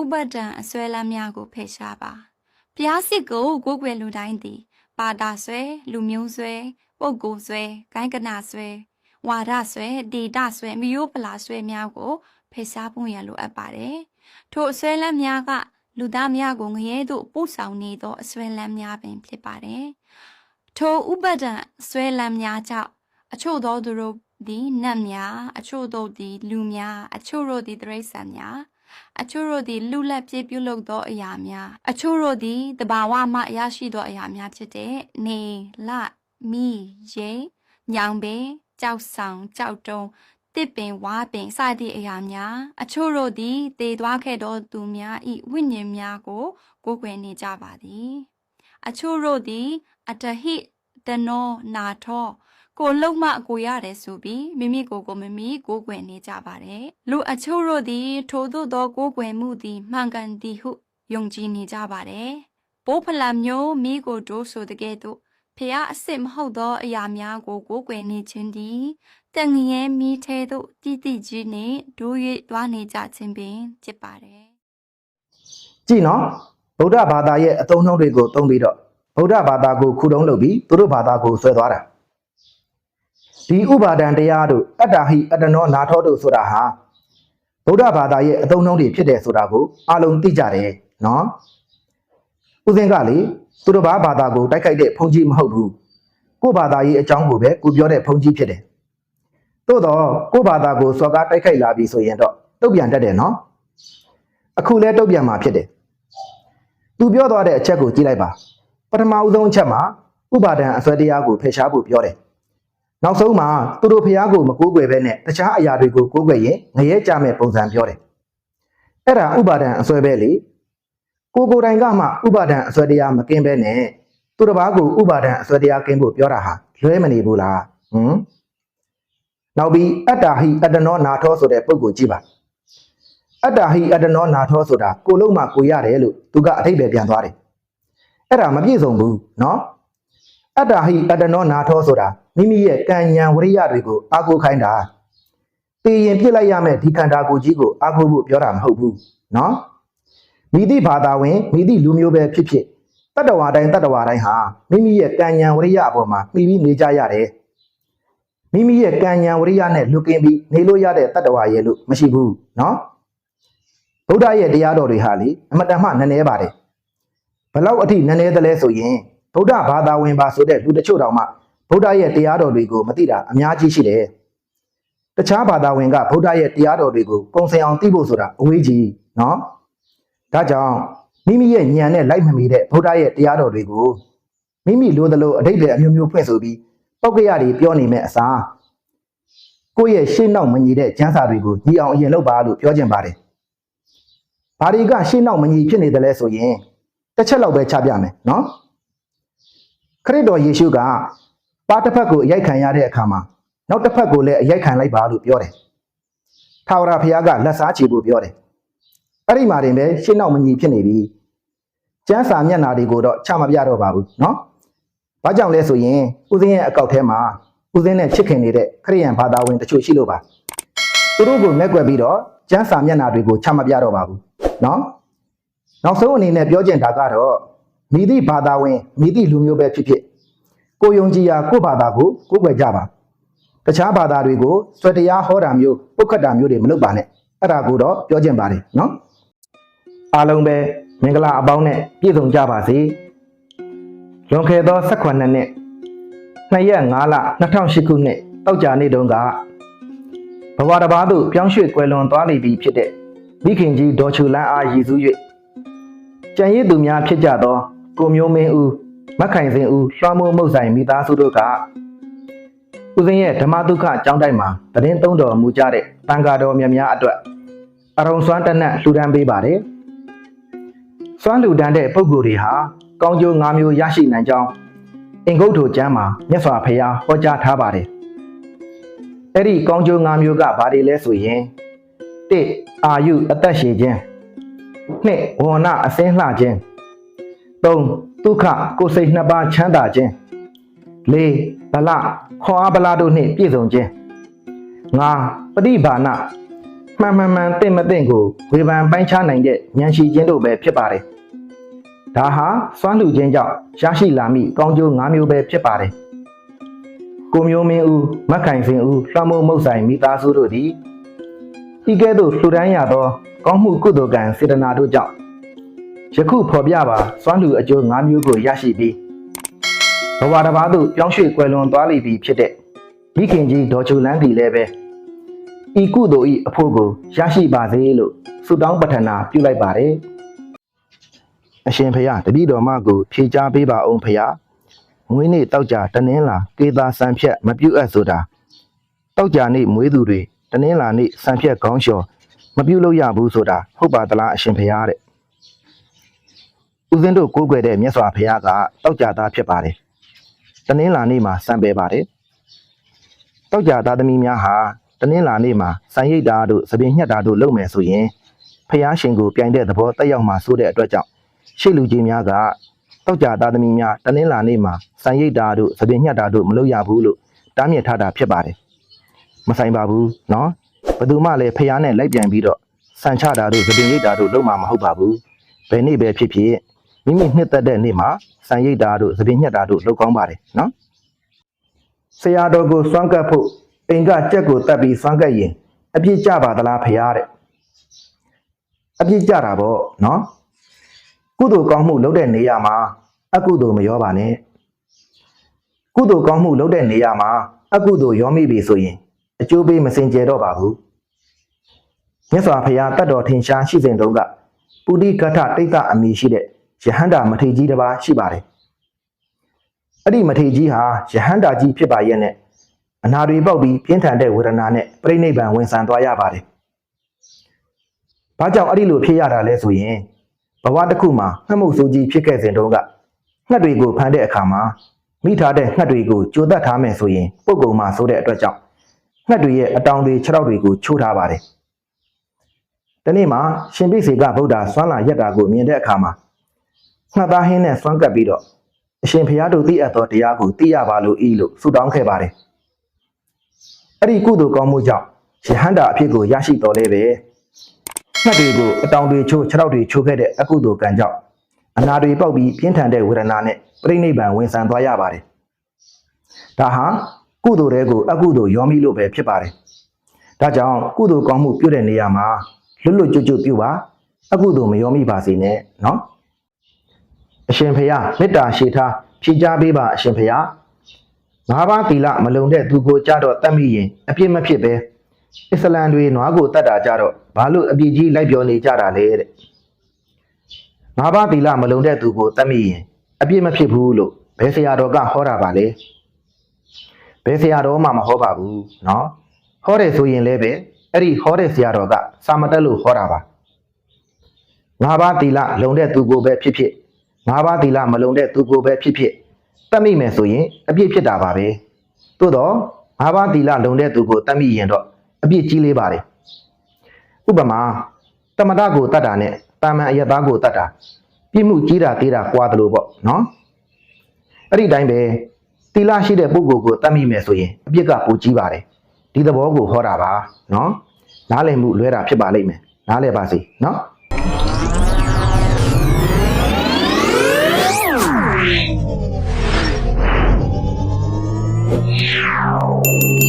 ဥပဒံအစွဲလမ်းများကိုဖယ်ရှားပါဘုရားစစ်ကိုကိုးကွယ်လူတိုင်းသည် ပါတာဆွဲလူမျိုးဆွဲပုဂ္ဂိုလ်ဆွဲဂိုင်းကနာဆွဲဝါဒဆွဲဒေတာဆွဲမျိုးပလာဆွဲများကိုဖယ်ရှားဖို့ရလိုအပ်ပါတယ်ထိုအစွဲလမ်းများကလူသားများကိုငရဲသို့ပို့ဆောင်နေသောအစွဲလမ်းများပင်ဖြစ်ပါတယ်ထိုဥပဒံဆွဲလမ်းများကြောင့်အချို့သောသူတို့သည်နတ်များ အချို့တို့သည် လူများအချို့တို့သည်တိရစ္ဆာန်များ အချို့တို့သည်လူလက်ပြေးပြုလုပ်သောအရာများအချို့တို့သည်တဘာဝမှရရှိသောအရာများဖြစ်တဲ့နေလမီရေညောင်ပင်ကြောက်ဆောင်ကြောက်တုံးတစ်ပင်ဝါပင်စသည့်အရာများ အချို့တို့သည်တည်သွားခဲ့သောသူများဤဝိညာဉ်များကိုကိုးကွယ်နေကြပါသည် အချို့တို့သည်အတဟိတနောနာထော ကိုလုံးမကိုရတယ်ဆိုပြီးမိမိကိုယ်ကိုမိမိကိုးကွယ်နေကြပါတယ်လူအချို့တို့သည်ထိုသို့သောကိုးကွယ်မှုသည်မှန်ကန်သည်ဟုယုံကြည်နေကြပါတယ်ပိုးဖလာမျိုးမိကိုတို့ဆိုတဲ့ကဲ့သို့ဖះအစ်စ်မဟုတ်သောအရာများကိုကိုးကွယ်နေခြင်းသည်တန်ငရဲမိထဲသို့တည်တည်ကြီးနှင့်ဒိုး၍တွားနေကြခြင်းပင်ဖြစ်ပါတယ်ကြည့်နော်ဗုဒ္ဓဘာသာရဲ့အသုံးအနှုန်းတွေကိုသုံးပြီးတော့ဗုဒ္ဓဘာသာကိုခုတုံးလုပ်ပြီးသူတို့ဘာသာကိုဆွဲသွားတာ ဒီဥပါဒံတရားတို့အတ္တဟိအတ္တနောနာထောတို့ဆိုတာဟာဗုဒ္ဓဘာသာရဲ့အသုံးအနှုန်းတွေဖြစ်တယ်ဆိုတာကိုအားလုံးသိကြတယ်နော်ဥစဉ်ကလေသူတို့ဘာဘာသာကိုတိုက်ခိုက်တဲ့ဘုန်းကြီးမဟုတ်ဘူးကိုယ့်ဘာသာရေးအကြောင်းကိုပဲကိုပြောတဲ့ဘုန်းကြီးဖြစ်တယ်သို့တော့ကိုယ့်ဘာသာကိုစော်ကားတိုက်ခိုက်လာပြီဆိုရင်တော့တုတ်ပြန်တတ်တယ်နော်အခုလဲတုတ်ပြန်မှာဖြစ်တယ်သူပြောသွားတဲ့အချက်ကိုကြည့်လိုက်ပါပထမဦးဆုံးအချက်မှာဥပါဒံအစွဲတရားကိုဖယ်ရှားဖို့ပြောတယ် နောက်ဆုံးမှာသူတို့ဖျားကိုမကိုးကွယ်ဘဲနဲ့တခြားအရာတွေကိုကိုးကွယ်ရင်ငရဲကြမဲ့ပုံစံပြောတယ်အဲ့ဒါဥပါဒံအစွဲပဲလေကိုကိုယ်တိုင်ကမှဥပါဒံအစွဲတရားမကင်းဘဲနဲ့သူတစ်ပါးကိုဥပါဒံအစွဲတရားကင်းဖို့ပြောတာဟာလွဲမနေဘူးလားဟမ်နောက်ပြီးအတ္တဟိအတ္တနောနာထောဆိုတဲ့ပုဂ္ဂိုလ်ကြည့်ပါ အတ္တဟိအတ္တနောနာထောဆိုတာကိုလုံးမှကိုရတယ်လို့သူကအထိပ္ပယ်ပြန်သွားတယ်အဲ့ဒါမပြည့်စုံဘူးเนาะ အတ္တဟိအတ္တနောနာထောဆိုတာမိမိရဲ့ကံဉာဏ်ဝရိယတွေကိုအာကိုခိုင်းတာတည်ရင်ပြစ်လိုက်ရမယ်ဒီခန္ဓာကိုယ်ကြီးကိုအာကိုဖို့ပြောတာမဟုတ်ဘူးเนาะမိသည့်ဘာသာဝင်မိသည့်လူမျိုးပဲဖြစ်ဖြစ်တတ္တဝါတိုင်းတတ္တဝါတိုင်းဟာမိမိရဲ့ကံဉာဏ်ဝရိယအပေါ်မှာမှီပြီးနေကြရတယ်မိမိရဲ့ကံဉာဏ်ဝရိယနဲ့လွတ်ကင်းပြီးနေလို့ရတဲ့တတ္တဝါရဲ့လို့မရှိဘူးเนาะ ဗုဒ္ဓရဲ့တရားတော်တွေဟာလေအမတန်မှနည်းနည်းပါတယ်ဘလောက်အထိနည်းနည်းသလဲဆိုရင် ဗုဒ္ဓဘာသာဝင်ပါဆိုတဲ့လူတချို့တောင်မှဗုဒ္ဓရဲ့တရားတော်တွေကိုမသိတာအများကြီးရှိတယ်တခြားဘာသာဝင်ကဗုဒ္ဓရဲ့တရားတော်တွေကိုပုံစံအောင်သိဖို့ဆိုတာအဝေးကြီးနော်ဒါကြောင့်မိမိရဲ့ဉာဏ်နဲ့လိုက်မမီတဲ့ဗုဒ္ဓရဲ့တရားတော်တွေကိုမိမိလိုသလိုအတိတ်ပဲအမျိုးမျိုးဖွင့်ဆိုပြီးပောက်ကရတွေပြောနေမဲ့အစားကိုယ့်ရဲ့ရှေ့နောက်မညီတဲ့ကျမ်းစာတွေကိုညီအောင်အရင်လုပ်ပါလို့ပြောချင်ပါတယ်ဘာတွေကရှေ့နောက်မညီဖြစ်နေတယ်လဲဆိုရင်တစ်ချက်လောက်ပဲချပြမယ်နော် ခရစ်တော်ယေရှုကပါတစ်ဖက်ကိုအရိုက်ခံရတဲ့အခါမှာနောက်တစ်ဖက်ကိုလည်းအရိုက်ခံလိုက်ပါလို့ပြောတယ်ထာဝရဘုရားကလက်စားချေဖို့ပြောတယ်အဲ့ဒီမှာတင်ပဲရှေ့နောက်မညီဖြစ်နေပြီကျမ်းစာမျက်နှာတွေကိုတော့ချမပြတော့ပါဘူးနော်ဘာကြောင့်လဲဆိုရင်ဦးစင်းရဲ့အကောက်ထဲမှာဦးစင်းနဲ့ချစ်ခင်နေတဲ့ခရိယန်ဘာသာဝင်တချို့ရှိလို့ပါသူတို့ကိုမဲ့ကွယ်ပြီးတော့ကျမ်းစာမျက်နှာတွေကိုချမပြတော့ပါဘူးနော်နောက်ဆုံးအနေနဲ့ပြောချင်တာကတော့ မိသည့်ဘာသာဝင်မိသည့်လူမျိုးပဲဖြစ်ဖြစ်ကိုယုံကြည်ရာကိုယ့်ဘာသာကိုကိုးကွယ်ကြပါတခြားဘာသာတွေကိုဆွေတရားဟောတာမျိုးပုတ်ခတ်တာမျိုးတွေမလုပ်ပါနဲ့အဲ့ဒါကိုတော့ပြောချင်ပါတယ်နော်အားလုံးပဲမင်္ဂလာအပေါင်းနဲ့ပြည့်စုံကြပါစေလွန်ခဲ့သော18နှစ်2ရက်5လ2008ခုနှစ်တောက်ကြနေ့တုန်းကဘဝတစ်ပါးသို့ပြောင်းရွှေ့ကွယ်လွန်သွားလိမ့်ပြီဖြစ်တဲ့မိခင်ကြီးဒေါ်ချူလန်းအားရည်စူး၍ကြံရည်သူများဖြစ်ကြသော ကိုမျိုးမင်းဦးမက်ခိုင်စင်ဦးလွှမ်းမိုးမှုတ်ဆိုင်မိသားစုတို့ကဦးစင်းရဲ့ဓမ္မဒုက္ခအကြောင်းတိုင်းမှာတရင်သုံးတော်မူကြတဲ့တန်ဃာတော်မြတ်များအတွက်အရုံစွမ်းတနတ်လှူဒန်းပေးပါတယ်။စွမ်းလှူဒန်းတဲ့ပုဂ္ဂိုလ်တွေဟာကောင်းကျိုး၅မျိုးရရှိနိုင်ကြောင်းအင်္ဂုတ္တကျမ်းမှာမြတ်စွာဘုရားဟောကြားထားပါတယ်။အဲ့ဒီကောင်းကျိုး၅မျိုးကဘာတွေလဲဆိုရင်၁အာယုအသက်ရှည်ခြင်း၂ဝဏအစင်းလှခြင်း ၃ဒုက္ခကိုယ်စိတ်နှစ်ပါးချမ်းသာခြင်း၄ဗလခွန်အားဗလာတို့နှင့်ပြည့်စုံခြင်း၅ပฏิဘာနမှန်မှန်မှန်တင့်မတင့်ကိုဝေဖန်ပိုင်းခြားနိုင်တဲ့ဉာဏ်ရှိခြင်းတို့ပဲဖြစ်ပါတယ်။ဒါဟာစွမ်းလူခြင်းကြောင့်ရရှိလာမိကောင်းကျိုး၅မျိုးပဲဖြစ်ပါတယ်။ကိုမျိုးမင်းဦးမက်ခိုင်စင်ဦးလွှမ်းမိုးမုတ်ဆိုင်မိသားစုတို့သည်ဤကဲ့သို့လှူဒန်းရသော ကောင်းမှုကုသိုလ်ကံစေတနာတို့ကြောင့် ယခုဖော်ပြပါစွမ်းလူအကျိုး၅မျိုးကိုရရှိပြီးဘဝတစ်ပါးသို့ပြောင်းရွှေ့ကွယ်လွန်သွားလိမ့်ပြီဖြစ်တဲ့မိခင်ကြီးဒေါ်ချူလန်းသည်လည်းပဲဤကုသိုလ်ဤအဖို့ကိုရရှိပါစေလို့ဆုတောင်းပတ္ထနာပြုလိုက်ပါတယ်အရှင်ဖရာတပည့်တော်မကိုဖြေချပေးပါအောင်ဖရာမွေးနေ့တောက်ကြတနင်းလာကေသာစံဖြတ်မပြုတ်အပ်ဆိုတာတောက်ကြနေ့မွေးသူတွေတနင်းလာနေ့စံဖြတ်ခေါင်းလျှော်မပြုတ်လို့ရဘူးဆိုတာဟုတ်ပါသလားအရှင်ဖရာတဲ့ ဦးဇင်းတို့ကိုးကွယ်တဲ့မြတ်စွာဘုရားကတောက်ကြသားဖြစ်ပါတယ်။တနင်္လာနေ့မှာစံပယ်ပါတယ်။တောက်ကြသားသမီးများဟာတနင်္လာနေ့မှာစံရိတ်တာတို့သပင်ညှက်တာတို့လုပ်မယ်ဆိုရင်ဖျားရှင်ကိုပြိုင်တဲ့သဘောတက်ရောက်မှာဆိုတဲ့အတွက်ကြောင့်ရှေ့လူကြီးများကတောက်ကြသားသမီးများတနင်္လာနေ့မှာစံရိတ်တာတို့သပင်ညှက်တာတို့မလုပ်ရဘူးလို့တားမြစ်ထားတာဖြစ်ပါတယ်။မဆိုင်ပါဘူးနော်။ဘယ်သူမှလည်းဖျားနဲ့လိုက်ပြန်ပြီးတော့စံချတာတို့သပင်ရိတ်တာတို့လုပ်မှာမဟုတ်ပါဘူး။ဘယ်နေ့ပဲဖြစ်ဖြစ် မိမိနှစ်သက်တဲ့နေ့မှာဆံရိပ်တာတို့သပင်ညက်တာတို့လုပ်ကောင်းပါတယ်နော်ဆရာတော်ကိုစွမ်းကပ်ဖို့အိမ်ကကြက်ကိုတတ်ပြီးစွမ်းကပ်ရင်အပြစ်ကြပါသလားဖရားတဲ့အပြစ်ကြတာပေါ့နော်ကုသိုလ်ကောင်းမှုလုပ်တဲ့နေရာမှာအကုသိုလ်မရောပါနဲ့ကုသိုလ်ကောင်းမှုလုပ်တဲ့နေရာမှာအကုသိုလ်ရောမိပြီဆိုရင်အကျိုးပေးမစင်ကြဲတော့ပါဘူးမြတ်စွာဘုရားတတ်တော်ထင်ရှားရှိစဉ်တုန်းကပုရိကထတိတ်တအမိရှိတဲ့ ယဟန္တာမထေရကြီးတစ်ပါးရှိပါတယ်အဲ့ဒီမထေရကြီးဟာယဟန္တာကြီးဖြစ်ပါရဲ့နဲ့အနာတွေပေါက်ပြီးပြင်းထန်တဲ့ဝေဒနာနဲ့ပြိဋိဘံဝင်ဆန်သွားရပါတယ်။ဘာကြောင့်အဲ့ဒီလိုဖြစ်ရတာလဲဆိုရင်ဘဝတစ်ခုမှာငှက်မှုဆိုးကြီးဖြစ်ခဲ့စဉ်တုန်းကငှက်တွေကိုဖမ်းတဲ့အခါမှာမိထားတဲ့ငှက်တွေကိုကြိုတတ်ထားမယ်ဆိုရင်ပုတ်ကုံမှာဆိုတဲ့အတွက်ကြောင့်ငှက်တွေရဲ့အတောင်တွေခြေထောက်တွေကိုချိုးထားပါတယ်။ဒီနေ့မှာရှင်ပိစေကဗုဒ္ဓဆွမ်းလာရက်တာကိုမြင်တဲ့အခါမှာ ငှက်သားဟင်းနဲ့ဆွမ်းကပ်ပြီးတော့အရှင်ဘုရားတို့သိအပ်သောတရားကိုသိရပါလို့ဤလို့ဆုတောင်းခဲ့ပါတယ်။အဲ့ဒီကုသိုလ်ကောင်းမှုကြောင့်ယဟန္တာအဖြစ်ကိုရရှိတော်လဲပဲငှက်တွေကိုအတောင်တွေချိုးခြေထောက်တွေချိုးခဲ့တဲ့အကုသိုလ်ကံကြောင့်အနာတွေပေါက်ပြီးပြင်းထန်တဲ့ဝေဒနာနဲ့ပြိဋိဘံဝင်ဆန်သွားရပါတယ်ဒါဟာကုသိုလ်တွေကိုအကုသိုလ်ရောမိလို့ပဲဖြစ်ပါတယ်ဒါကြောင့်ကုသိုလ်ကောင်းမှုပြုတဲ့နေရာမှာလွတ်လွတ်ကျွတ်ကျွတ်ပြုပါအကုသိုလ်မရောမိပါစေနဲ့နော် အရှင်ဖေယမေတ္တာရှိထားဖြေချပေးပါအရှင်ဖေယ ငါးပါးသီလမလုံတဲ့သူကိုကြတော့တတ်မိရင်အပြစ်မဖြစ်ပဲအစ္စလမ်တွေနွားကိုတတ်တာကြတော့ဘာလို့အပြစ်ကြီးလိုက်ပြောနေကြတာလဲတဲ့ငါးပါးသီလမလုံတဲ့သူကိုတတ်မိရင်အပြစ်မဖြစ်ဘူးလို့ဘယ်ဆရာတော်ကဟောတာပါလဲဘယ်ဆရာတော်မှမဟောပါဘူးเนาะဟောတယ်ဆိုရင်လည်းပဲအဲ့ဒီဟောတဲ့ဆရာတော်ကစာမတက်လို့ဟောတာပါငါးပါးသီလလုံတဲ့သူကိုပဲဖြစ်ဖြစ် ငါးပါးသီလမလုံတဲ့သူကိုပဲဖြစ်ဖြစ်တတ်မိမယ်ဆိုရင်အပြစ်ဖြစ်တာပါပဲသို့တော့ငါးပါးသီလလုံတဲ့သူကိုတတ်မိရင်တော့အပြစ်ကြီးလေးပါတယ်ဥပမာတမတကိုတတ်တာနဲ့တာမန်အယက်သားကိုတတ်တာပြစ်မှုကြီးတာသေးတာကွာတယ်လို့ပေါ့နော်အဲ့ဒီတိုင်းပဲသီလရှိတဲ့ပုဂ္ဂိုလ်ကိုတတ်မိမယ်ဆိုရင်အပြစ်ကပိုကြီးပါတယ်ဒီသဘောကိုဟောတာပါနော်နားလည်မှုလွဲတာဖြစ်ပါလိမ့်မယ်နားလည်ပါစေနော် Thank you.